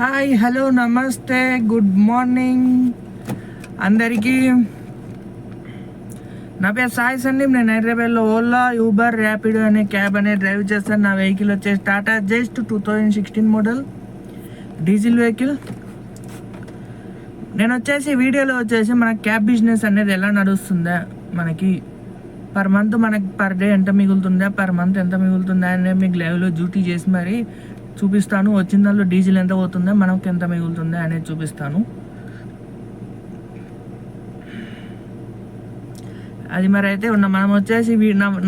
Hi hello నమస్తే good morning. అందరికీ నా పేరు సాయి సందీప్ నేను హైదరాబాద్లో ఓలా యూబర్ ర్యాపిడో అనే క్యాబ్ అనే డ్రైవ్ చేస్తాను. నా వెహికల్ వచ్చేసి Tata just two thousand sixteen model diesel vehicle. నేను వచ్చేసి వీడియోలో వచ్చేసి మన క్యాబ్ బిజినెస్ అనేది ఎలా నడుస్తుందా? మనకి పర్ మంత్ మనకి పర్ డే ఎంత మిగులుతుందా? పర్ మంత్ ఎంత మిగులుతుందా అనేది మీకు లైవ్లో డ్యూటీ చేసి మరి చూపిస్తాను. వచ్చిన దానిలో డీజిల్ ఎంత పోతుందో మనకి ఎంత మిగులుతుందో అనేది చూపిస్తాను. అది మరి అయితే ఉన్న మనం వచ్చేసి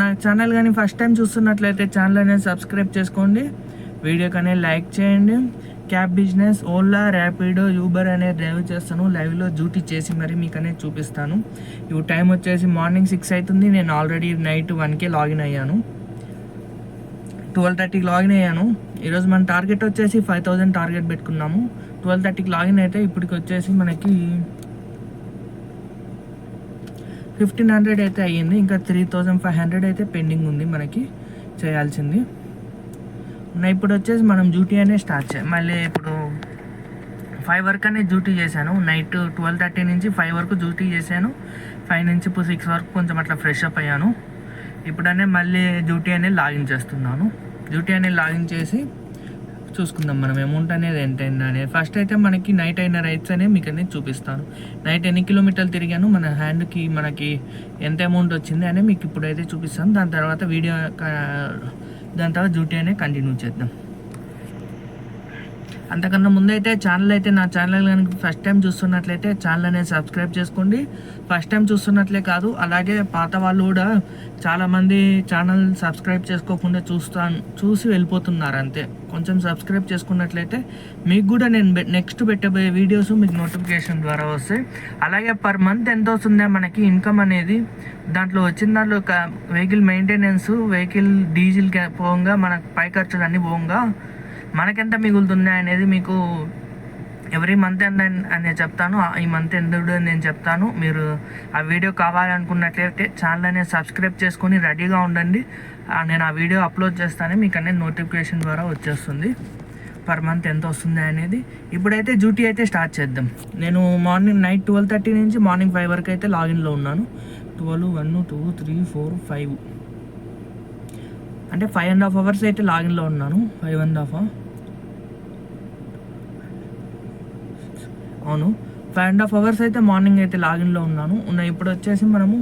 నా ఛానల్ కానీ ఫస్ట్ టైం చూస్తున్నట్లయితే ఛానల్ అనేది సబ్స్క్రైబ్ చేసుకోండి. వీడియోకి అనేది లైక్ చేయండి. Cab business Ola Rapido Uber అనేది డ్రైవ్ చేస్తాను. లైవ్లో డ్యూటీ చేసి మరి మీకు అనేది చూపిస్తాను. ఇవి టైం వచ్చేసి మార్నింగ్ సిక్స్ అవుతుంది. నేను ఆల్రెడీ నైట్ వన్కే లాగిన్ అయ్యాను. ట్వెల్వ్ థర్టీకి లాగిన్ అయ్యాను. ఈరోజు మన టార్గెట్ వచ్చేసి ఫైవ్ థౌజండ్ టార్గెట్ పెట్టుకున్నాము. ట్వెల్వ్ థర్టీకి లాగిన్ అయితే ఇప్పటికి వచ్చేసి మనకి ఫిఫ్టీన్ హండ్రెడ్ అయితే అయ్యింది. ఇంకా త్రీ థౌజండ్ ఫైవ్ హండ్రెడ్ అయితే పెండింగ్ ఉంది మనకి చేయాల్సింది. నా ఇప్పుడు వచ్చేసి మనం డ్యూటీ అనేది స్టార్ట్ చేయాలి మళ్ళీ ఇప్పుడు ఫైవ్ వరకు అనేది డ్యూటీ చేశాను. నైట్ ట్వెల్వ్ థర్టీ నుంచి ఫైవ్ వరకు డ్యూటీ చేశాను. ఫైవ్ నుంచి ఇప్పుడు సిక్స్ వరకు కొంచెం అట్లా ఫ్రెష్ అప్ అయ్యాను. ఇప్పుడనే మళ్ళీ డ్యూటీ అనేది లాగిన్ చేస్తున్నాను. డ్యూటీ అనేది లాగిన్ చేసి చూసుకుందాం మనం అమౌంట్ అనేది ఎంత అయింది అనేది. ఫస్ట్ అయితే మనకి నైట్ అయిన రైట్స్ అనేవి మీకు అనేది చూపిస్తాను. నైట్ ఎన్ని కిలోమీటర్లు తిరిగాను మన హ్యాండ్కి మనకి ఎంత అమౌంట్ వచ్చింది అనేది మీకు ఇప్పుడైతే చూపిస్తాను. దాని తర్వాత వీడియో దాని తర్వాత డ్యూటీ అనేది కంటిన్యూ చేద్దాం. అంతకన్నా ముందైతే ఛానల్ అయితే నా ఛానల్ కనుక ఫస్ట్ టైం చూస్తున్నట్లయితే ఛానల్ అనేది సబ్స్క్రైబ్ చేసుకోండి. ఫస్ట్ టైం చూస్తున్నట్లే కాదు అలాగే పాత వాళ్ళు కూడా చాలామంది ఛానల్ సబ్స్క్రైబ్ చేసుకోకుండా చూస్తా చూసి వెళ్ళిపోతున్నారు అంతే కొంచెం సబ్స్క్రైబ్ చేసుకున్నట్లయితే మీకు కూడా నేను నెక్స్ట్ పెట్టబోయే వీడియోస్ మీకు నోటిఫికేషన్ ద్వారా వస్తాయి. అలాగే పర్ మంత్ ఎంత వస్తుందో మనకి ఇన్కమ్ అనేది దాంట్లో వచ్చిన దాంట్లో వెహికల్ మెయింటెనెన్స్ వెహికల్ డీజిల్ పోగా మనకు పై ఖర్చులు అన్నీ పోగా మనకెంత మిగులుతుంది అనేది మీకు ఎవ్రీ మంత్ ఎంత అనేది చెప్తాను. ఈ మంత్ ఎంత అని నేను చెప్తాను. మీరు ఆ వీడియో కావాలనుకున్నట్లయితే ఛానల్ అనేది సబ్స్క్రైబ్ చేసుకొని రెడీగా ఉండండి. నేను ఆ వీడియో అప్లోడ్ చేస్తానే మీకు అనేది నోటిఫికేషన్ ద్వారా వచ్చేస్తుంది. పర్ మంత్ ఎంత వస్తుంది అనేది. ఇప్పుడైతే డ్యూటీ అయితే స్టార్ట్ చేద్దాం. నేను మార్నింగ్ నైట్ ట్వెల్వ్ థర్టీ నుంచి మార్నింగ్ ఫైవ్ వరకు అయితే లాగిన్లో ఉన్నాను. Twelve one two three four five అంటే ఫైవ్ అండ్ హాఫ్ అవర్స్ అయితే లాగిన్లో ఉన్నాను. ఫైవ్ అండ్ హాఫ్ అవును. ఫైవ్ అండ్ హాఫ్ అవర్స్ అయితే మార్నింగ్ అయితే లాగిన్లో ఉన్నాను. ఉన్న ఇప్పుడు వచ్చేసి మనము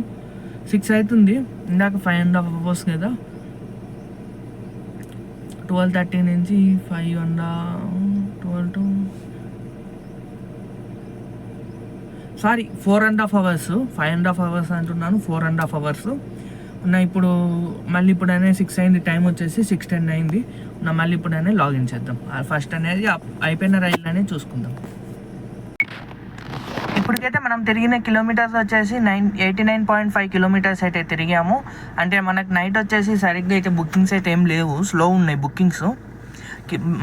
సిక్స్ అవుతుంది ఇందాక ఫైవ్ అండ్ హాఫ్ అవర్స్ కదా. ట్వెల్వ్ థర్టీ నుంచి five and twelve to sorry four and half hours five and half hours అంటున్నాను. ఫోర్ అండ్ హాఫ్ అవర్స్ ఉన్న ఇప్పుడు మళ్ళీ ఇప్పుడైనా సిక్స్ అయింది. టైం వచ్చేసి సిక్స్ టెన్ అయింది. ఉన్న మళ్ళీ ఇప్పుడైనా లాగిన్ చేద్దాం. ఫస్ట్ అనేది అయిపోయిన రైల్ అనేది చూసుకుందాం. అయితే మనం తిరిగిన కిలోమీటర్స్ వచ్చేసి nine eighty nine point five kilometres అయితే తిరిగాము. అంటే మనకు నైట్ వచ్చేసి సరిగ్గా అయితే బుకింగ్స్ అయితే ఏం లేవు. స్లో ఉన్నాయి బుకింగ్స్.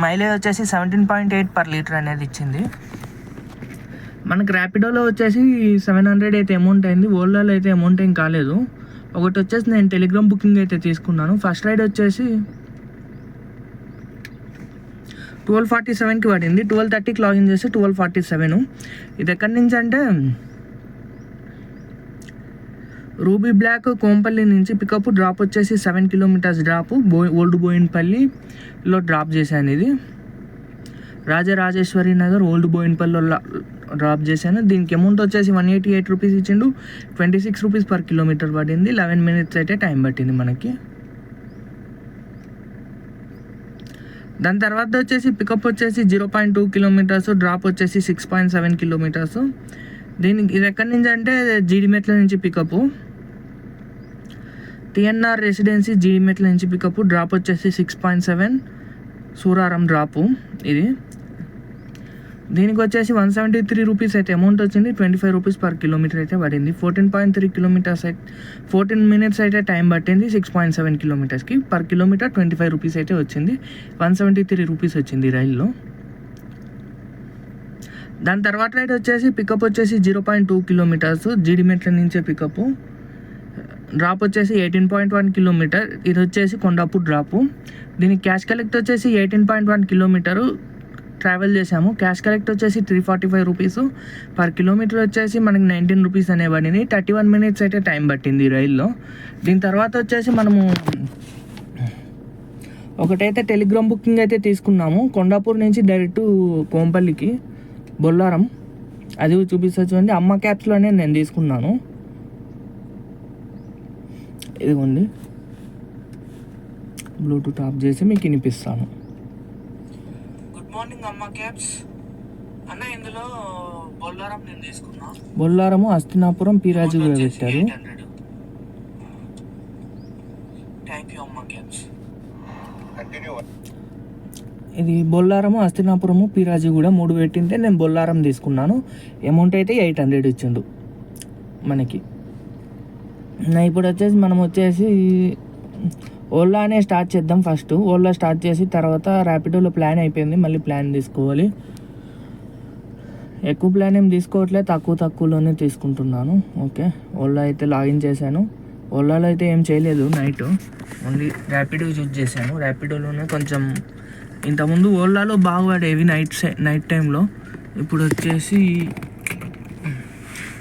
మైలేజ్ వచ్చేసి seventeen point eight per litre అనేది ఇచ్చింది. మనకు ర్యాపిడోలో వచ్చేసి సెవెన్ హండ్రెడ్ అయితే అమౌంట్ అయింది. ఓలాలో అయితే అమౌంట్ ఏం కాలేదు. ఒకటి వచ్చేసి నేను టెలిగ్రామ్ బుకింగ్ అయితే తీసుకున్నాను. ఫస్ట్ రైడ్ వచ్చేసి ట్వెల్వ్ ఫార్టీ సెవెన్కి పడింది. ట్వెల్వ్ థర్టీకి లాగిన్ చేస్తే ట్వెల్వ్ ఫార్టీ సెవెన్. ఇది ఎక్కడి నుంచి అంటే రూబీ బ్లాక్ కోంపల్లి నుంచి పికప్ డ్రాప్ వచ్చేసి సెవెన్ కిలోమీటర్స్ డ్రాప్ బో ఓల్డ్ బోయిన్పల్లిలో డ్రాప్ చేశాను ఇది. రాజరాజేశ్వరి నగర్ ఓల్డ్ బోయిన్పల్లిలో డ్రాప్ చేశాను. దీనికి అమౌంట్ వచ్చేసి వన్ ఎయిటీ ఎయిట్ రూపీస్ ఇచ్చిండు. Twenty six rupees per kilometre పడింది. లెవెన్ మినిట్స్ అయితే టైం పట్టింది మనకి. దాని తర్వాత వచ్చేసి పికప్ వచ్చేసి zero point two kilometres drop వచ్చేసి సిక్స్ పాయింట్ సెవెన్ కిలోమీటర్స్ దీనికి ఇది ఎక్కడి నుంచి అంటే జీడిమెట్ల నుంచి పికప్ టిఎన్ఆర్ రెసిడెన్సీ జీడిమెట్ల నుంచి పికప్ డ్రాప్ వచ్చేసి six point seven Suraram drop ఇది. దీనికి వచ్చేసి వన్ సెవెంటీ త్రీ రూపీస్ అయితే అమౌంట్ వచ్చింది. Twenty five rupees per kilometre అయితే పడింది. ఫోర్టీన్ పాయింట్ త్రీ కిలోమీటర్స్ అయితే ఫోర్టీన్ మినిట్స్ అయితే టైం పట్టింది. Six point seven కిలోమీటర్స్కి per kilometre twenty five rupees అయితే వచ్చింది. వన్ సెవెంటీ త్రీ రూపీస్ వచ్చింది రైల్లో. దాని తర్వాత రైడ్ వచ్చేసి పికప్ వచ్చేసి zero point two kilometres. Jeedimetla నుంచే పికప్. డ్రాప్ వచ్చేసి ఎయిటీన్ పాయింట్ వన్ కిలోమీటర్. ఇది వచ్చేసి కొండాపూర్ డ్రాపు. దీనికి క్యాష్ కలెక్ట్ వచ్చేసి eighteen point one kilometre. Travel చేసాము క్యాష్ కలెక్ట్ వచ్చేసి three forty five rupees per kilometre వచ్చేసి మనకి నైన్టీన్ రూపీస్ అనే పడింది. థర్టీ వన్ మినిట్స్ అయితే టైం పట్టింది రైల్లో. దీని తర్వాత వచ్చేసి మనము ఒకటైతే టెలిగ్రామ్ బుకింగ్ అయితే తీసుకున్నాము. కొండాపూర్ నుంచి డైరెక్ట్ కోంపల్లికి బొల్లారం. అది కూడా చూపిస్తా చూడండి. అమ్మ క్యాబ్స్లోనే నేను తీసుకున్నాను. ఇదిగోండి. బ్లూటూత్ ఆఫ్ చేసి మీకు వినిపిస్తాను. మార్నింగ్ అమ్మ క్యాబ్స్ అన్న ఇందులో బొల్లారం నేను తీసుకున్నా. బొల్లారము హస్తినాపురం పీరాజు కూడా పెట్టారు. థ్యాంక్ యూ అమ్మ క్యాబ్స్ ఇది బొల్లారము హస్తినాపురము పీరాజీ కూడా మూడు పెట్టింటే నేను బొల్లారం తీసుకున్నాను. అమౌంట్ అయితే ఎయిట్ హండ్రెడ్ ఇచ్చిండు మనకి. నా ఇప్పుడు వచ్చేసి మనం వచ్చేసి ఓలానే స్టార్ట్ చేద్దాం ఫస్ట్. ఓలా స్టార్ట్ చేసి తర్వాత ర్యాపిడోలో ప్లాన్ అయిపోయింది. మళ్ళీ ప్లాన్ తీసుకోవాలి. ఎక్కువ ప్లాన్ ఏం తీసుకోవట్లే తక్కువ తక్కువలోనే తీసుకుంటున్నాను. ఓకే. ఓలా అయితే లాగిన్ చేశాను. ఓలాలో అయితే ఏం చేయలేదు నైట్. ఓన్లీ ర్యాపిడో యూజ్ చేశాను. ర్యాపిడోలోనే కొంచెం ఇంతకుముందు ఓలాలో బాగా పడేవి నైట్ నైట్ టైంలో. ఇప్పుడు వచ్చేసి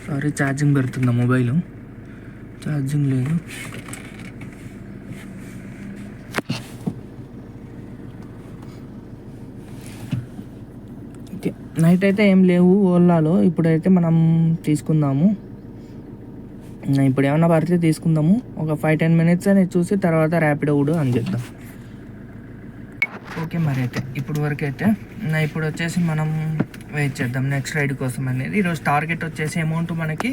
సారీ ఛార్జింగ్ పెడుతుందా మొబైల్? ఛార్జింగ్ లేదు ఓకే నైట్ అయితే ఏం లేవు ఓలాలో ఇప్పుడైతే మనం తీసుకుందాము. నా ఇప్పుడు ఏమన్నా పడితే తీసుకుందాము. ఒక ఫైవ్ టెన్ మినిట్స్ అనేది చూసి తర్వాత ర్యాపిడో కూడా అని చేద్దాం ఓకే మరి అయితే ఇప్పుడు వరకు అయితే నా ఇప్పుడు వచ్చేసి మనం వెయిట్ చేద్దాం నెక్స్ట్ రైడ్ కోసం అనేది. ఈరోజు టార్గెట్ వచ్చేసి అమౌంట్ మనకి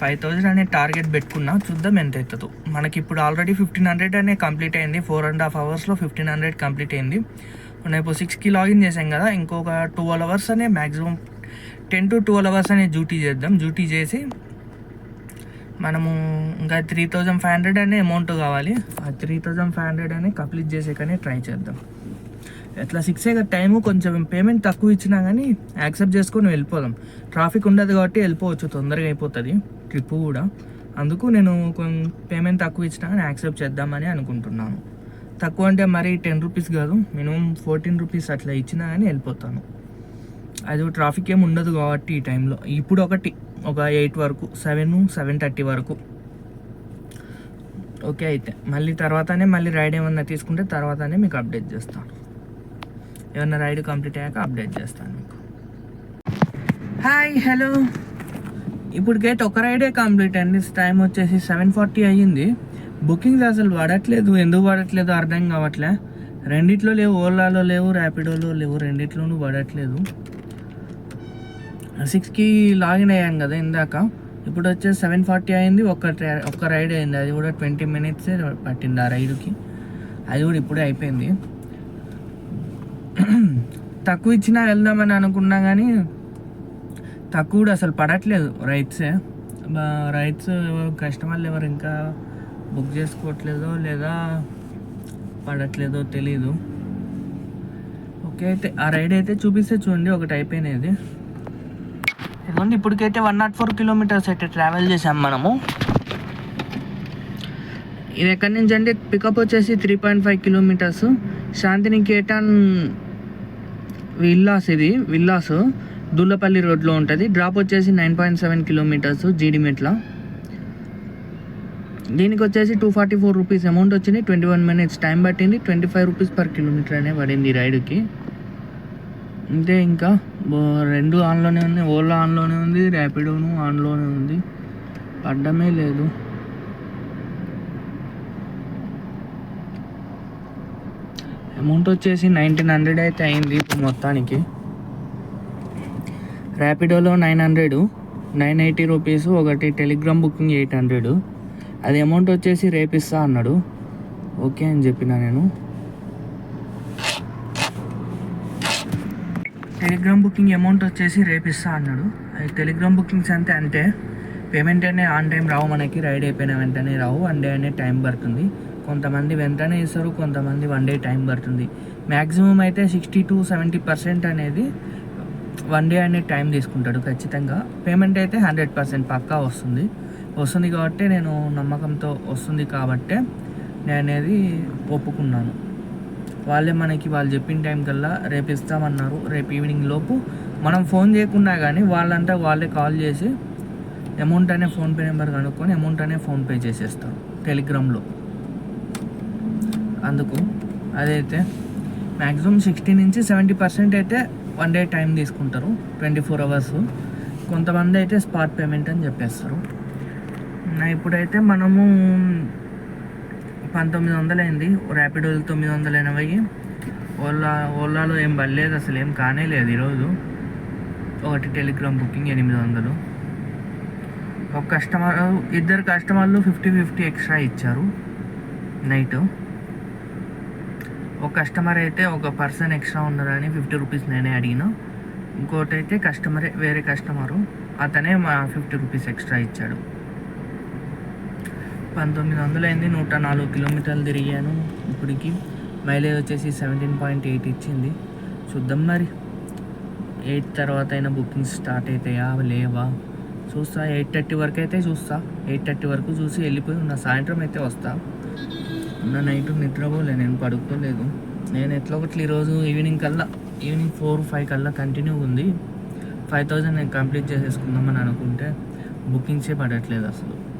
ఫైవ్ థౌజండ్ అనే టార్గెట్ పెట్టుకున్నా చూద్దాం ఎంత అవుతుందో. మనకి ఇప్పుడు ఆల్రెడీ ఫిఫ్టీన్ హండ్రెడ్ అనే కంప్లీట్ అయింది. ఫోర్ అండ్ హాఫ్ అవర్స్లో ఫిఫ్టీన్ హండ్రెడ్ కంప్లీట్ అయింది. మనం ఇప్పుడు సిక్స్కి లాగిన్ చేసాం కదా ఇంకొక ట్వెల్వ్ అవర్స్ అనే maximum ten to twelve hours అనే డ్యూటీ చేద్దాం. డ్యూటీ చేసి మనము ఇంకా త్రీ థౌజండ్ ఫైవ్ హండ్రెడ్ అనే అమౌంట్ కావాలి. ఆ త్రీ థౌజండ్ ఫైవ్ హండ్రెడ్ అనే కంప్లీట్ చేసే కానీ ట్రై చేద్దాం. ఎట్లా సిక్స్ అయ్యే టైము కొంచెం పేమెంట్ తక్కువ ఇచ్చినా కానీ యాక్సెప్ట్ చేసుకొని వెళ్ళిపోదాం. ట్రాఫిక్ ఉండదు కాబట్టి వెళ్ళిపోవచ్చు తొందరగా అయిపోతుంది. ట్రిప్ కూడా. అందుకు నేను కొంచెం పేమెంట్ తక్కువ ఇచ్చినా కానీ యాక్సెప్ట్ చేద్దామని అనుకుంటున్నాను. తక్కువ అంటే మరీ టెన్ రూపీస్ కాదు. మినిమం ఫోర్టీన్ రూపీస్ అట్లా ఇచ్చినా కానీ వెళ్ళిపోతాను. అది ట్రాఫిక్ ఏమి ఉండదు కాబట్టి ఈ టైంలో ఇప్పుడు ఒకటి ఒక ఎయిట్ వరకు సెవెన్ సెవెన్ థర్టీ వరకు. ఓకే అయితే. మళ్ళీ తర్వాతనే మళ్ళీ రైడ్ ఏమన్నా తీసుకుంటే తర్వాతనే మీకు అప్డేట్ చేస్తాను. ఏమన్నా రైడ్ కంప్లీట్ అయ్యాక అప్డేట్ చేస్తాను మీకు. హాయ్ హలో ఇప్పుడు గేట్ ఒక రైడే కంప్లీట్ అండి టైం వచ్చేసి సెవెన్ ఫార్టీ అయ్యింది. బుకింగ్స్ అసలు పడట్లేదు ఎందుకు పడట్లేదు అర్థం కావట్లే. రెండిట్లో లేవు. ఓలాలో లేవు ర్యాపిడోలో లేవు. రెండిట్లోనూ పడట్లేదు సిక్స్కి లాగిన్ అయ్యాం కదా ఇందాక. ఇప్పుడు వచ్చేసి సెవెన్ ఫార్టీ అయింది. ఒక ట్రా- ఒక రైడ్ అయింది. అది కూడా ట్వంటీ మినిట్స్ పట్టింది ఆ రైడ్కి. అది కూడా ఇప్పుడే అయిపోయింది. తక్కువ ఇచ్చినా వెళ్దామని అనుకున్నా కానీ తక్కువ కూడా అసలు పడట్లేదు రైట్సే రైట్స్ కస్టమర్లు ఎవరు ఇంకా బుక్ చేసుకోవట్లేదో లేదా పడట్లేదో తెలీదు. ఓకే అయితే ఆ రైడ్ అయితే చూపిస్తే చూడండి ఒకటి అయిపోయినది. ఇదిగోండి ఇప్పటికైతే వన్ నాట్ ఫోర్ కిలోమీటర్స్ అయితే ట్రావెల్ చేసాం మనము. ఇది ఎక్కడి నుంచి అంటే పికప్ వచ్చేసి three point five kilometres Shantiniketan villas ఇది విల్లాస్. దుల్లపల్లి రోడ్లో ఉంటుంది. డ్రాప్ వచ్చేసి nine point seven kilometres Jeedimetla దీనికి వచ్చేసి two forty four rupees amount వచ్చింది. ట్వంటీ వన్ మినిట్స్ టైం పట్టింది. Twenty five rupees per kilometre అనే పడింది రైడ్కి. అంతే ఇంకా. రెండు ఆన్లోనే ఉంది. ఓలా ఆన్లోనే ఉంది. ర్యాపిడోను ఆన్లోనే ఉంది. పడ్డమే లేదు. అమౌంట్ వచ్చేసి నైన్టీన్ హండ్రెడ్ అయితే అయింది ఇప్పుడు మొత్తానికి. ర్యాపిడోలో nine hundred nine eighty rupees ఒకటి టెలిగ్రామ్ బుకింగ్ ఎయిట్ హండ్రెడ్ అది అమౌంట్ వచ్చేసి రేపిస్తా అన్నాడు. ఓకే అని చెప్పిన నేను. టెలిగ్రామ్ బుకింగ్ అమౌంట్ వచ్చేసి రేపిస్తా అన్నాడు. అది టెలిగ్రామ్ బుకింగ్స్ అంతే అంతే. పేమెంట్ అనే ఆన్ టైం రావు మనకి. రైడ్ అయిపోయిన వెంటనే రావు. వన్ డే అనే టైం పడుతుంది. కొంతమంది వెంటనే ఇస్తారు. కొంతమంది వన్ డే టైం పడుతుంది. మ్యాక్సిమం అయితే సిక్స్టీ టు సెవెంటీ పర్సెంట్ అనేది వన్ డే అనే టైం తీసుకుంటాడు ఖచ్చితంగా. పేమెంట్ అయితే హండ్రెడ్ పర్సెంట్ పక్కా వస్తుంది. వస్తుంది కాబట్టి నేను నమ్మకంతో వస్తుంది కాబట్టే నేను అనేది ఒప్పుకున్నాను. వాళ్ళే మనకి వాళ్ళు చెప్పిన టైం కల్లా రేపు ఇస్తామన్నారు. రేపు ఈవినింగ్ లోపు మనం ఫోన్ చేయకుండా కానీ వాళ్ళంటే వాళ్ళే కాల్ చేసి అమౌంట్ అనే ఫోన్పే నెంబర్ కనుక్కొని అమౌంట్ అనే ఫోన్పే చేసేస్తారు టెలిగ్రామ్లో అందుకు అదైతే మ్యాక్సిమం సిక్స్టీ నుంచి సెవెంటీ పర్సెంట్ అయితే వన్ డే టైం తీసుకుంటారు. ట్వంటీ ఫోర్ అవర్స్ కొంతమంది అయితే స్పాట్ పేమెంట్ అని చెప్పేస్తారు. ఇప్పుడైతే మనము పంతొమ్మిది వందలైంది. అయింది ర్యాపిడో తొమ్మిది వందల ఎనభై. ఓలా ఓలాలో ఏం పడలేదు అసలు ఏం కానే లేదు ఈరోజు. ఒకటి టెలిగ్రామ్ బుకింగ్ ఎనిమిది వందలు. ఒక కస్టమర్ ఇద్దరు కస్టమర్లు ఫిఫ్టీ ఫిఫ్టీ ఎక్స్ట్రా ఇచ్చారు నైట్. ఒక కస్టమర్ అయితే ఒక పర్సన్ ఎక్స్ట్రా ఉన్నారని ఫిఫ్టీ రూపీస్ నేనే అడిగిన. ఇంకోటి అయితే కస్టమరే వేరే కస్టమరు. అతనే మా ఫిఫ్టీ రూపీస్ ఎక్స్ట్రా ఇచ్చాడు. పంతొమ్మిది వందలు అయింది నూట నాలుగు కిలోమీటర్లు తిరిగాను. ఇప్పటికి మైలేజ్ వచ్చేసి సెవెంటీన్ పాయింట్ ఎయిట్ ఇచ్చింది. చూద్దాం మరి. ఎయిట్ తర్వాత అయినా బుకింగ్స్ స్టార్ట్ అవుతాయా లేవా? చూస్తా. ఎయిట్ థర్టీ వరకు అయితే చూస్తా. ఎయిట్ థర్టీ వరకు చూసి వెళ్ళిపోయి ఉన్న సాయంత్రం అయితే వస్తా. ఉన్న నైట్ నిద్రపోలే నేను పడుకోలేదు. నేను ఎట్లా ఒకటి ఈరోజు ఈవినింగ్ కల్లా ఈవినింగ్ ఫోర్ ఫైవ్ కల్లా కంటిన్యూ ఉంది. ఫైవ్ థౌజండ్ నేను కంప్లీట్ చేసేసుకుందామని అనుకుంటే బుకింగ్సే పడట్లేదు అసలు.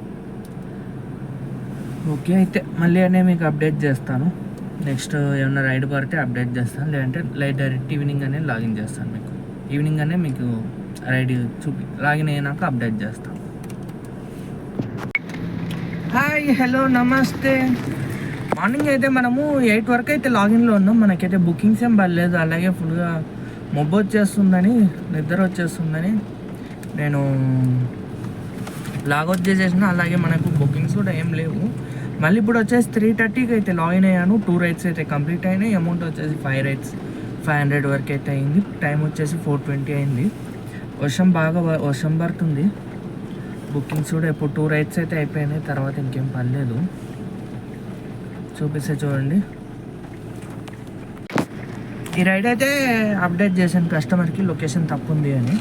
ఓకే అయితే మళ్ళీ అనే మీకు అప్డేట్ చేస్తాను. నెక్స్ట్ ఏమన్నా రైడ్ పడితే అప్డేట్ చేస్తాను. లేదంటే లైట్ డైరెక్ట్ ఈవినింగ్ అనే లాగిన్ చేస్తాను మీకు. ఈవినింగ్ అనే మీకు రైడ్ చూపి లాగిన్ అయినాక అప్డేట్ చేస్తాను. హాయ్ హలో నమస్తే. మార్నింగ్ అయితే మనము ఎయిట్ వరకు అయితే లాగిన్లో ఉన్నాం. మనకైతే బుకింగ్స్ ఏం పర్లేదు అలాగే ఫుల్గా మొబ్బు వచ్చేస్తుందని నిద్ర వచ్చేస్తుందని నేను లాగౌట్ చేసేసిన. అలాగే మనకు బుకింగ్స్ కూడా ఏం లేవు. మళ్ళీ ఇప్పుడు వచ్చేసి త్రీ థర్టీకి అయితే లాగిన్ అయ్యాను. టూ రైడ్స్ అయితే కంప్లీట్ అయినాయి. అమౌంట్ వచ్చేసి ఫైవ్ రైడ్స్ ఫైవ్ హండ్రెడ్ వరకు అయితే అయింది. టైం వచ్చేసి ఫోర్ ట్వంటీ అయింది. వర్షం బాగా వ- వర్షం పడుతుంది. బుకింగ్స్ కూడా ఇప్పుడు టూ రైడ్స్ అయితే అయిపోయినాయి. తర్వాత ఇంకేం పర్లేదు. చూపిస్తే చూడండి. ఈ రైడ్ అయితే అప్డేట్ చేశాను కస్టమర్కి లొకేషన్ తప్పుంది అని.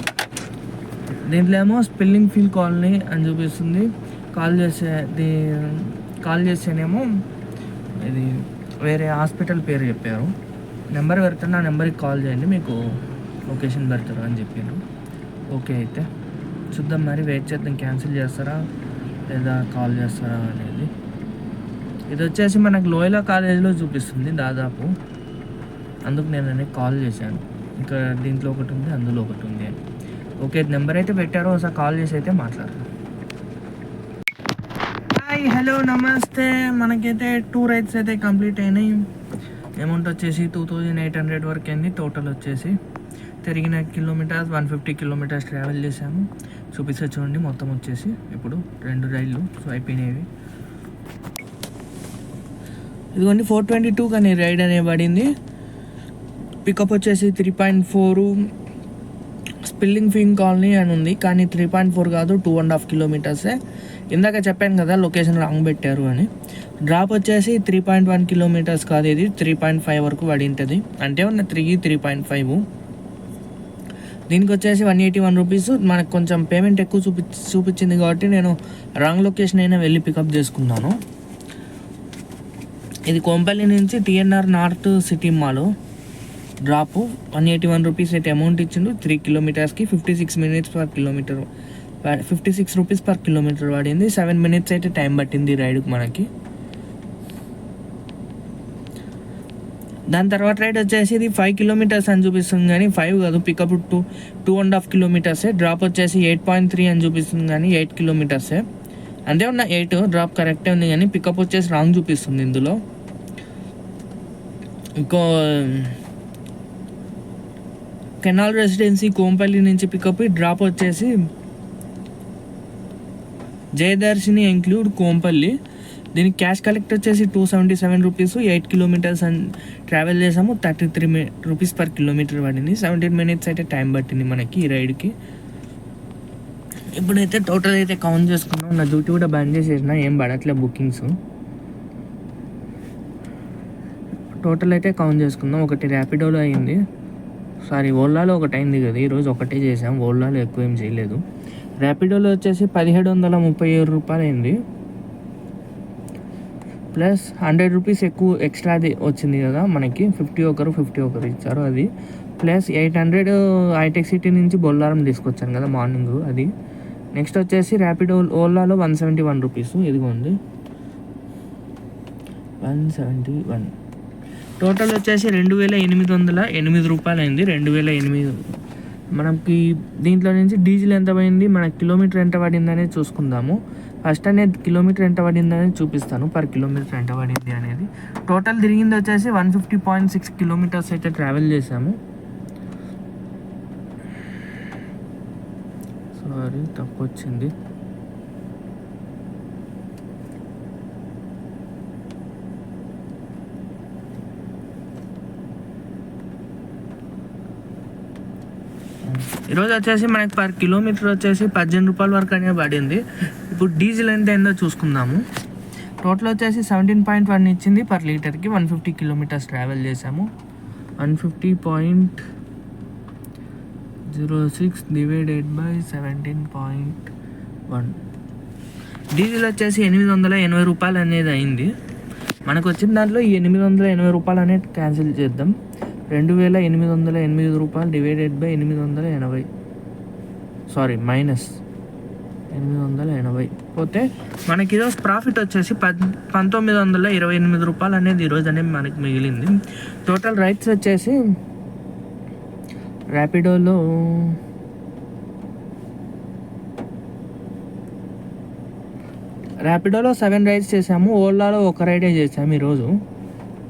దీంట్లో ఏమో స్పిల్లింగ్ ఫీల్ కాలనీ అని చూపిస్తుంది. కాల్ చేసే దీ కాల్ చేస్తేనేమో ఇది వేరే హాస్పిటల్ పేరు చెప్పారు. నెంబర్ పెడతాను ఆ నెంబర్కి కాల్ చేయండి మీకు లొకేషన్ పెడతారు అని చెప్పారు. ఓకే అయితే చూద్దాం మరి వెయిట్ చేద్దాం క్యాన్సిల్ చేస్తారా లేదా కాల్ చేస్తారా అనేది. ఇది వచ్చేసి మనకు లోయలా కాలేజీలో చూపిస్తుంది దాదాపు. అందుకు నేను అనేది కాల్ చేశాను. ఇంకా దీంట్లో ఒకటి ఉంది అందులో ఒకటి ఉంది అని. ఓకే నెంబర్ అయితే పెట్టారో ఒకసారి కాల్ చేసి అయితే మాట్లాడతాను. హాయ్ హలో నమస్తే మనకైతే టూ రైడ్స్ అయితే కంప్లీట్ అయినాయి. అమౌంట్ వచ్చేసి టూ థౌజండ్ ఎయిట్ హండ్రెడ్ వరకు అయింది. టోటల్ వచ్చేసి తిరిగిన kilometres one fifty kilometres travel చేసాము చూపిస్తే చూడండి మొత్తం వచ్చేసి ఇప్పుడు రెండు రైళ్ళు సో అయిపోయినాయి ఇదిగోండి ఫోర్ ట్వంటీ టూ కానీ రైడ్ అనే పడింది. పికప్ వచ్చేసి త్రీ పాయింట్ ఫోర్ స్పిల్లింగ్ ఫింగ్ కాలనీ అని ఉంది. కానీ త్రీ పాయింట్ ఫోర్ కాదు టూ అండ్ హాఫ్ కిలోమీటర్సే ఇందాక చెప్పాను కదా లొకేషన్ రాంగ్ పెట్టారు అని. డ్రాప్ వచ్చేసి త్రీ పాయింట్ వన్ కిలోమీటర్స్ కాదు ఇది త్రీ పాయింట్ ఫైవ్ వరకు పడి ఉంటుంది అంటే ఉన్న త్రీ త్రీ పాయింట్ ఫైవ్ దీనికి వచ్చేసి వన్ ఎయిటీ వన్ రూపీస్ మనకు కొంచెం పేమెంట్ ఎక్కువ చూపి చూపించింది కాబట్టి నేను రాంగ్ లొకేషన్ అయినా వెళ్ళి పికప్ చేసుకున్నాను. ఇది కోంపల్లి నుంచి TNR north city mall drop one eighty one rupees అయితే అమౌంట్ ఇచ్చిండు. Three కిలోమీటర్స్కి fifty six minutes per kilometre fifty six rupees per kilometre పడింది. సెవెన్ మినిట్స్ అయితే టైం పట్టింది రైడ్కి మనకి. దాని తర్వాత రైడ్ వచ్చేసి ఇది ఫైవ్ కిలోమీటర్స్ అని చూపిస్తుంది కానీ ఫైవ్ కాదు pickup two two and half కిలోమీటర్సే drop వచ్చేసి ఎయిట్ పాయింట్ త్రీ అని చూపిస్తుంది కానీ ఎయిట్ కిలోమీటర్సే అంతే ఉన్న ఎయిట్ డ్రాప్ కరెక్టే ఉంది కానీ పికప్ వచ్చేసి రాంగ్ చూపిస్తుంది ఇందులో. ఇంకో కెనాల్ రెసిడెన్సీ కోంపల్లి నుంచి పికప్ డ్రాప్ వచ్చేసి జయదర్శిని ఇంక్లూడ్ కోంపల్లి. దీనికి క్యాష్ కలెక్ట్ వచ్చేసి two seventy seven rupees eight kilometres అని ట్రావెల్ చేసాము. Thirty three rupees per kilometre పడింది. సెవెంటీన్ మినిట్స్ అయితే టైం పట్టింది మనకి ఈ రైడ్కి ఇప్పుడైతే టోటల్ అయితే కౌంట్ చేసుకున్నాం నా డ్యూటీ కూడా బంద్ చేసేసిన. ఏం పడట్లే బుకింగ్స్ టోటల్ అయితే కౌంట్ చేసుకుందాం. ఒకటి ర్యాపిడోలో అయింది. సారీ ఓలాలో ఒకటి అయింది కదా. ఈరోజు ఒకటే చేసాం. ఓలాలో ఎక్కువ ఏం చేయలేదు. ర్యాపిడోలో వచ్చేసి పదిహేడు వందల ముప్పై ఏడు రూపాయలు అయింది ప్లస్ హండ్రెడ్ రూపీస్ ఎక్కువ ఎక్స్ట్రా వచ్చింది కదా మనకి. ఫిఫ్టీ ఒకరు ఫిఫ్టీ ఒకరు ఇచ్చారు అది. Plus eight hundred Hitech City నుంచి బొల్లారం తీసుకొచ్చాను కదా మార్నింగ్ అది. నెక్స్ట్ వచ్చేసి ర్యాపిడో ఓలాలో వన్ సెవెంటీ వన్ రూపీస్. ఇదిగోండి. One seventy one. టోటల్ వచ్చేసి రెండు వేల ఎనిమిది వందల ఎనిమిది రూపాయలు అయింది రెండు వేల ఎనిమిది మనకి దీంట్లో నుంచి డీజిల్ ఎంత పోయింది? మన కిలోమీటర్ ఎంత పడింది అనేది చూసుకుందాము. ఫస్ట్ అనేది కిలోమీటర్ ఎంత పడింది అనేది చూపిస్తాను. పర్ కిలోమీటర్ ఎంత పడింది అనేది. టోటల్ తిరిగింది వచ్చేసి one fifty point six kilometres అయితే ట్రావెల్ చేసాము సారీ తప్పు వచ్చింది. ఈరోజు వచ్చేసి మనకి పర్ కిలోమీటర్ వచ్చేసి పద్దెనిమిది రూపాయల వరకు అనేది పడింది. ఇప్పుడు డీజిల్ ఎంత అయిందో చూసుకుందాము. టోటల్ వచ్చేసి సెవెంటీన్ పాయింట్ వన్ ఇచ్చింది పర్ లీటర్కి. వన్ ఫిఫ్టీ కిలోమీటర్స్ ట్రావెల్ చేసాము one fifty point zero six divided by seventeen point one. Diesel వచ్చేసి ఎనిమిది వందల ఎనభై రూపాయలు అనేది అయింది. మనకు వచ్చిన దాంట్లో ఈ ఎనిమిది వందల ఎనభై రూపాయలు అనేది క్యాన్సిల్ చేద్దాం. రెండు వేల ఎనిమిది వందల ఎనిమిది రూపాయలు డివైడెడ్ బై ఎనిమిది వందల ఎనభై. సారీ మైనస్ ఎనిమిది వందల ఎనభై. పోతే మనకి ఈరోజు ప్రాఫిట్ వచ్చేసి పద్ పంతొమ్మిది వందల ఇరవై ఎనిమిది రూపాయలు అనేది ఈరోజు అనేది మనకి మిగిలింది. టోటల్ రైట్స్ వచ్చేసి ర్యాపిడోలో ర్యాపిడోలో సెవెన్ రైడ్స్ చేసాము ఓలాలో ఒక రైడే చేసాము ఈరోజు.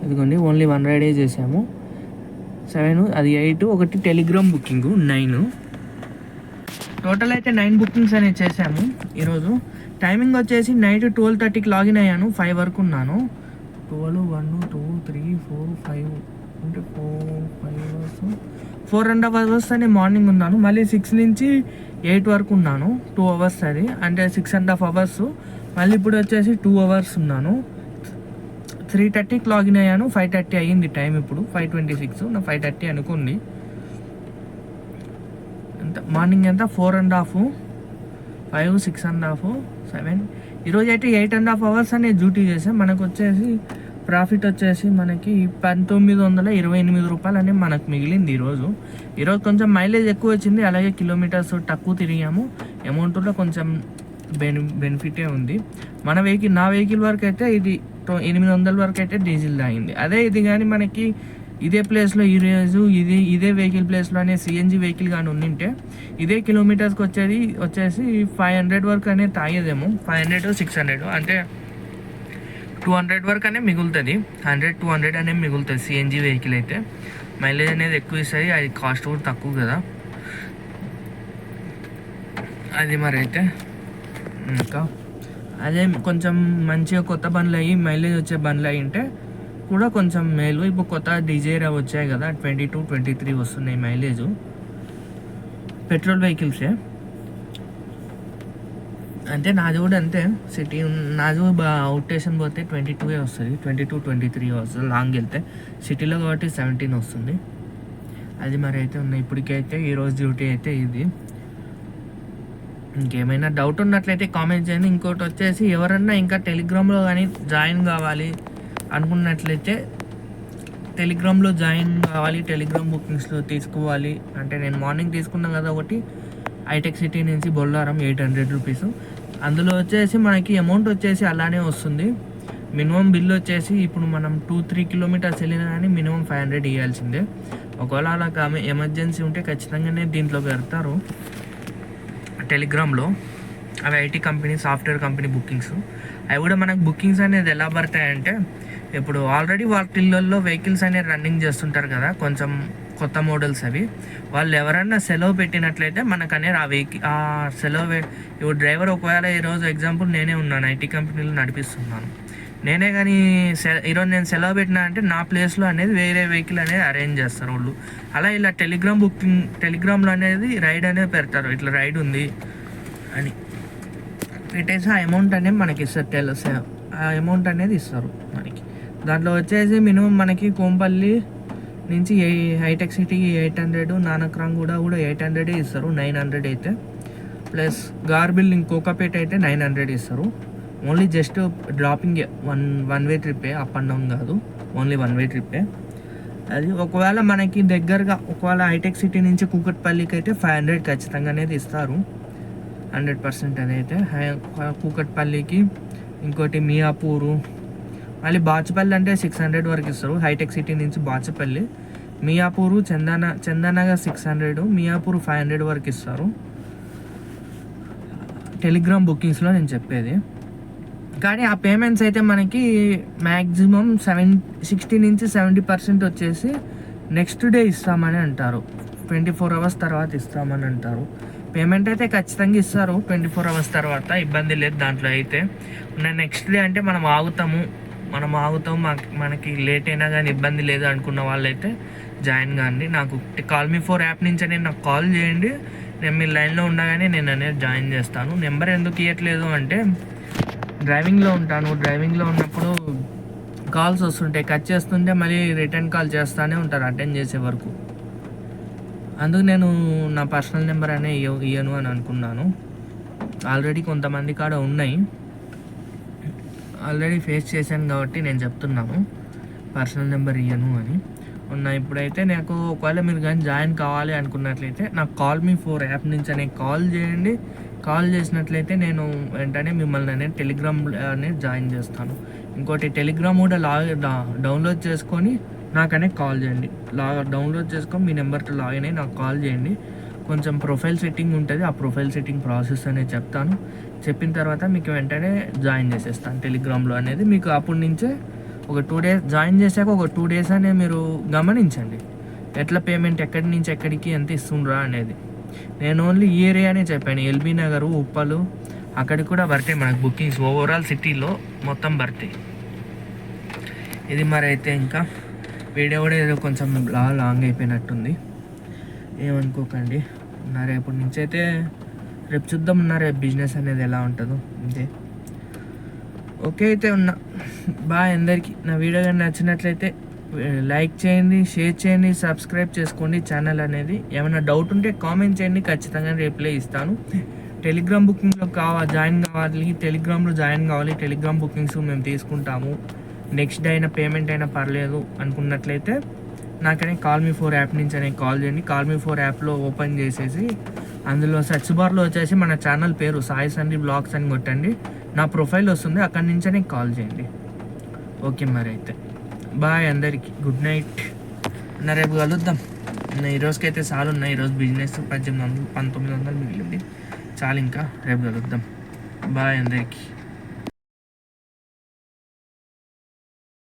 ఇదిగోండి ఓన్లీ వన్ రైడే చేసాము. సెవెన్ అది ఎయిట్ ఒకటి టెలిగ్రామ్ బుకింగ్ నైన్. టోటల్ అయితే నైన్ బుకింగ్స్ అనేది చేశాము ఈరోజు. టైమింగ్ వచ్చేసి నైట్ ట్వెల్వ్ థర్టీకి లాగిన్ అయ్యాను ఫైవ్ వరకు ఉన్నాను. Twelve one two three four five అంటే four five hours. Four and half hours అని మార్నింగ్ ఉన్నాను. మళ్ళీ సిక్స్ నుంచి ఎయిట్ వరకు ఉన్నాను టూ అవర్స్ అది అంటే సిక్స్ అండ్ హాఫ్ అవర్స్. మళ్ళీ ఇప్పుడు వచ్చేసి టూ అవర్స్ ఉన్నాను. త్రీ థర్టీకి లాగిన్ అయ్యాను. ఫైవ్ థర్టీ అయ్యింది టైం ఇప్పుడు. ఫైవ్ ట్వంటీ సిక్స్ నా ఫైవ్ థర్టీ అనుకోండి. ఎంత? మార్నింగ్ ఎంత? Four and half five six and half seven ఈరోజు అయితే ఎయిట్ అండ్ హాఫ్ అవర్స్ అనే డ్యూటీ చేసాం మనకు వచ్చేసి ప్రాఫిట్ వచ్చేసి మనకి పంతొమ్మిది వందల ఇరవై ఎనిమిది రూపాయలు అనేది మనకు మిగిలింది ఈరోజు. ఈరోజు కొంచెం మైలేజ్ ఎక్కువ వచ్చింది. అలాగే కిలోమీటర్స్ తక్కువ తిరిగాము. అమౌంట్లో కొంచెం బెని బెనిఫిటే ఉంది. మన వెహికల్ నా వెహికల్ వరకు అయితే ఇది ఎనిమిది వందల వరకు అయితే డీజిల్ తాగింది. అదే ఇది కానీ మనకి ఇదే ప్లేస్లో ఈ రోజు ఇది ఇదే వెహికల్ ప్లేస్లో అనే సిఎన్జి వెహికల్ కానీ ఉండింటే ఇదే కిలోమీటర్స్కి వచ్చేది వచ్చేసి ఫైవ్ హండ్రెడ్ వరకు అనేది తాగేదేమో. ఫైవ్ హండ్రెడ్ సిక్స్ హండ్రెడ్ అంటే టూ హండ్రెడ్ వరకు అనే మిగులుతుంది. హండ్రెడ్ టూ హండ్రెడ్ అనేది మిగులుతుంది సిఎన్జి వెహికల్ అయితే. మైలేజ్ అనేది ఎక్కువ ఇస్తుంది అది కాస్ట్ కూడా తక్కువ కదా. అది మరి అయితే ఇంకా. అదే కొంచెం మంచిగా కొత్త బండ్లు అయ్యి మైలేజ్ వచ్చే బండ్లు అయ్యి ఉంటే కూడా కొంచెం మేలు. ఇప్పుడు కొత్త డిజైర్ అవి వచ్చాయి కదా ట్వంటీ టూ ట్వంటీ త్రీ వస్తున్నాయి మైలేజ్ పెట్రోల్ వెహికల్సే అంటే నాది కూడా అంతే. సిటీ నాది కూడా అవుట్ స్టేషన్ పోతే ట్వంటీ టూ వస్తుంది. ట్వంటీ టూ ట్వంటీ త్రీ వస్తుంది. లాంగ్ వెళ్తే. సిటీలో కాబట్టి సెవెంటీన్ వస్తుంది. అది మరి అయితే ఉన్నాయి. ఇప్పటికైతే ఈరోజు డ్యూటీ అయితే ఇది. ఇంకేమైనా డౌట్ ఉన్నట్లయితే కామెంట్ చేయండి. ఇంకోటి వచ్చేసి ఎవరన్నా ఇంకా టెలిగ్రామ్లో కానీ జాయిన్ కావాలి అనుకున్నట్లయితే టెలిగ్రామ్లో జాయిన్ కావాలి టెలిగ్రామ్ బుకింగ్స్లో తీసుకోవాలి. అంటే నేను మార్నింగ్ తీసుకున్నాను కదా ఒకటి హైటెక్ సిటీ నుంచి బొల్లారం ఎయిట్ హండ్రెడ్ రూపీస్ అందులో వచ్చేసి మనకి అమౌంట్ వచ్చేసి అలానే వస్తుంది. మినిమం బిల్ వచ్చేసి ఇప్పుడు మనం టూ త్రీ కిలోమీటర్స్ వెళ్ళినా కానీ మినిమం ఫైవ్ హండ్రెడ్ ఇవ్వాల్సిందే. ఒకవేళ అలా కామె ఎమర్జెన్సీ ఉంటే ఖచ్చితంగానే దీంట్లో పెడతారు టెలిగ్రామ్లో అవి IT company software company bookings. అవి కూడా మనకు బుకింగ్స్ అనేది ఎలా పడతాయంటే ఇప్పుడు ఆల్రెడీ వాటిల్లో వెహికల్స్ అనేది రన్నింగ్ చేస్తుంటారు కదా కొంచెం కొత్త మోడల్స్ అవి. వాళ్ళు ఎవరన్నా సెలవు పెట్టినట్లయితే మనకు అనేది ఆ వెహికల్ ఆ సెలవు వే- ఇప్పుడు డ్రైవర్ ఒకవేళ ఈరోజు ఎగ్జాంపుల్ నేనే ఉన్నాను ఐటీ కంపెనీలో నడిపిస్తున్నాను. నేనే కానీ ఈరోజు నేను సెలవు పెట్టినా అంటే నా ప్లేస్లో అనేది వేరే వెహికల్ అనేది అరేంజ్ చేస్తారు వాళ్ళు. అలా ఇలా టెలిగ్రామ్ బుకింగ్ టెలిగ్రామ్లో అనేది రైడ్ అనేది పెడతారు. ఇట్లా రైడ్ ఉంది అని. పెట్టేసి ఆ అమౌంట్ అనేది మనకి ఇస్తారు టెలస్ ఆ అమౌంట్ అనేది ఇస్తారు మనకి. దాంట్లో వచ్చేసి మినిమం మనకి కోంపల్లి నుంచి ఏ హైటెక్ సిటీకి ఎయిట్ హండ్రెడ్ నానక్రాంగ్ కూడా కూడా ఎయిట్ హండ్రెడే ఇస్తారు నైన్ హండ్రెడ్ అయితే. ప్లస్ గార్బిల్ కోకాపేట అయితే నైన్ హండ్రెడ్ ఇస్తారు. Only just dropping one one way ట్రిప్పే up and down కాదు. ఓన్లీ వన్ వే ట్రిప్పే అది ఒకవేళ మనకి దగ్గరగా ఒకవేళ హైటెక్ సిటీ నుంచి కూకట్పల్లికి అయితే ఫైవ్ హండ్రెడ్ ఖచ్చితంగా అనేది ఇస్తారు హండ్రెడ్ పర్సెంట్ అని హై- కూకట్పల్లికి ఇంకోటి మియాపూరు. మళ్ళీ బాచుపల్లి అంటే సిక్స్ హండ్రెడ్ వరకు ఇస్తారు. హైటెక్ సిటీ నుంచి బాచుపల్లి. మియాపూరు చందన Chandanagar six hundred Miyapur five hundred వరకు ఇస్తారు. టెలిగ్రామ్ బుకింగ్స్లో నేను చెప్పేది. కానీ ఆ పేమెంట్స్ అయితే మనకి మ్యాక్సిమం సెవెన్ సిక్స్టీ నుంచి సెవెంటీ పర్సెంట్ వచ్చేసి నెక్స్ట్ డే ఇస్తామని అంటారు. ట్వంటీ ఫోర్ అవర్స్ తర్వాత ఇస్తామని అంటారు. పేమెంట్ అయితే ఖచ్చితంగా ఇస్తారు. ట్వంటీ ఫోర్ అవర్స్ తర్వాత ఇబ్బంది లేదు దాంట్లో అయితే. నెక్స్ట్ డే అంటే మనం ఆగుతాము. మనం ఆగుతాం మాకు మనకి లేట్ అయినా కానీ ఇబ్బంది లేదు అనుకున్న వాళ్ళైతే జాయిన్ కాండి. నాకు కాల్ మీ ఫోర్ యాప్ నుంచి నేను నాకు కాల్ చేయండి. నేను మీ లైన్లో ఉండగానే నేను అనేది జాయిన్ చేస్తాను. నెంబర్ ఎందుకు ఇవ్వట్లేదు అంటే డ్రైవింగ్లో ఉంటాను. డ్రైవింగ్లో ఉన్నప్పుడు కాల్స్ వస్తుంటాయి. కట్ చేస్తుంటే మళ్ళీ రిటర్న్ కాల్ చేస్తూనే ఉంటారు అటెండ్ చేసే వరకు. అందుకు నేను నా పర్సనల్ నెంబర్ అనే ఇయ్యను అని అనుకున్నాను. ఆల్రెడీ కొంతమంది కాడ ఉన్నాయి. ఆల్రెడీ ఫేస్ చేశాను కాబట్టి నేను చెప్తున్నాను. పర్సనల్ నెంబర్ ఇయ్యను అని. ఉన్న ఇప్పుడైతే నాకు ఒకవేళ మీరు కానీ జాయిన్ కావాలి అనుకున్నట్లయితే నాకు కాల్ మీ ఫోర్ యాప్ నుంచి అనే కాల్ చేయండి. కాల్ చేసినట్లయితే నేను వెంటనే మిమ్మల్ని అనేది టెలిగ్రామ్ అనేది జాయిన్ చేస్తాను. ఇంకోటి టెలిగ్రామ్ కూడా లాగ్ డౌన్లోడ్ చేసుకొని నాకనే కాల్ చేయండి. లా డౌన్లోడ్ చేసుకొని మీ నెంబర్తో లాగిన్ అయ్యి నాకు కాల్ చేయండి. కొంచెం ప్రొఫైల్ సెట్టింగ్ ఉంటుంది ఆ ప్రొఫైల్ సెట్టింగ్ ప్రాసెస్ అనేది చెప్తాను. చెప్పిన తర్వాత మీకు వెంటనే జాయిన్ చేసేస్తాను టెలిగ్రామ్లో అనేది. మీకు అప్పటి నుంచే ఒక టూ డేస్ జాయిన్ చేశాక ఒక టూ డేస్ అనే మీరు గమనించండి. ఎట్లా పేమెంట్ ఎక్కడి నుంచి ఎక్కడికి ఎంత ఇస్తుండ్రా అనేది. నేను ఓన్లీ ఈ ఏరియానే చెప్పాను. ఎల్బీ నగర్ ఉప్పలు అక్కడికి కూడా పడతాయి మనకు బుకింగ్స్ ఓవరాల్ సిటీలో మొత్తం పడతాయి ఇది మరి అయితే ఇంకా వీడియో కూడా ఏదో కొంచెం లా లాంగ్ అయిపోయినట్టుంది. ఏమనుకోకండి. నా రేపటి నుంచి అయితే రేపు చూద్దాం నా రేపు బిజినెస్ అనేది ఎలా ఉంటుందో. అంతే. ఓకే అయితే ఉన్నా. బాయ్ అందరికీ. నా వీడియో కానీ నచ్చినట్లయితే లైక్ చేయండి షేర్ చేయండి సబ్స్క్రైబ్ చేసుకోండి ఛానల్ అనేది. ఏమైనా డౌట్ ఉంటే కామెంట్ చేయండి ఖచ్చితంగా రిప్లై ఇస్తాను. టెలిగ్రామ్ బుకింగ్లో కావా జాయిన్ కావాలి టెలిగ్రామ్లో జాయిన్ కావాలి టెలిగ్రామ్ బుకింగ్స్ మేము తీసుకుంటాము. నెక్స్ట్ డే అయినా పేమెంట్ అయినా పర్లేదు అనుకున్నట్లయితే నాకనే కాల్ మీ ఫోర్ యాప్ నుంచి అనే కాల్ చేయండి. కాల్ మీ ఫోర్ యాప్లో ఓపెన్ చేసేసి అందులో సెర్చ్ బార్లో వచ్చేసి మన ఛానల్ పేరు సాయి సండి బ్లాగ్స్ అని కొట్టండి. నా ప్రొఫైల్ వస్తుంది అక్కడి నుంచే కాల్ చేయండి. ఓకే మరి అయితే. బాయ్ అందరికీ. గుడ్ నైట్ నా రేపు కలుద్దాం. నా ఈ చాలు. ఉన్నాయి ఈరోజు బిజినెస్ పద్దెనిమిది వందలు పంతొమ్మిది వందలు మిగిలింది. చాలు ఇంకా రేపు కలుద్దాం. బాయ్ అందరికీ.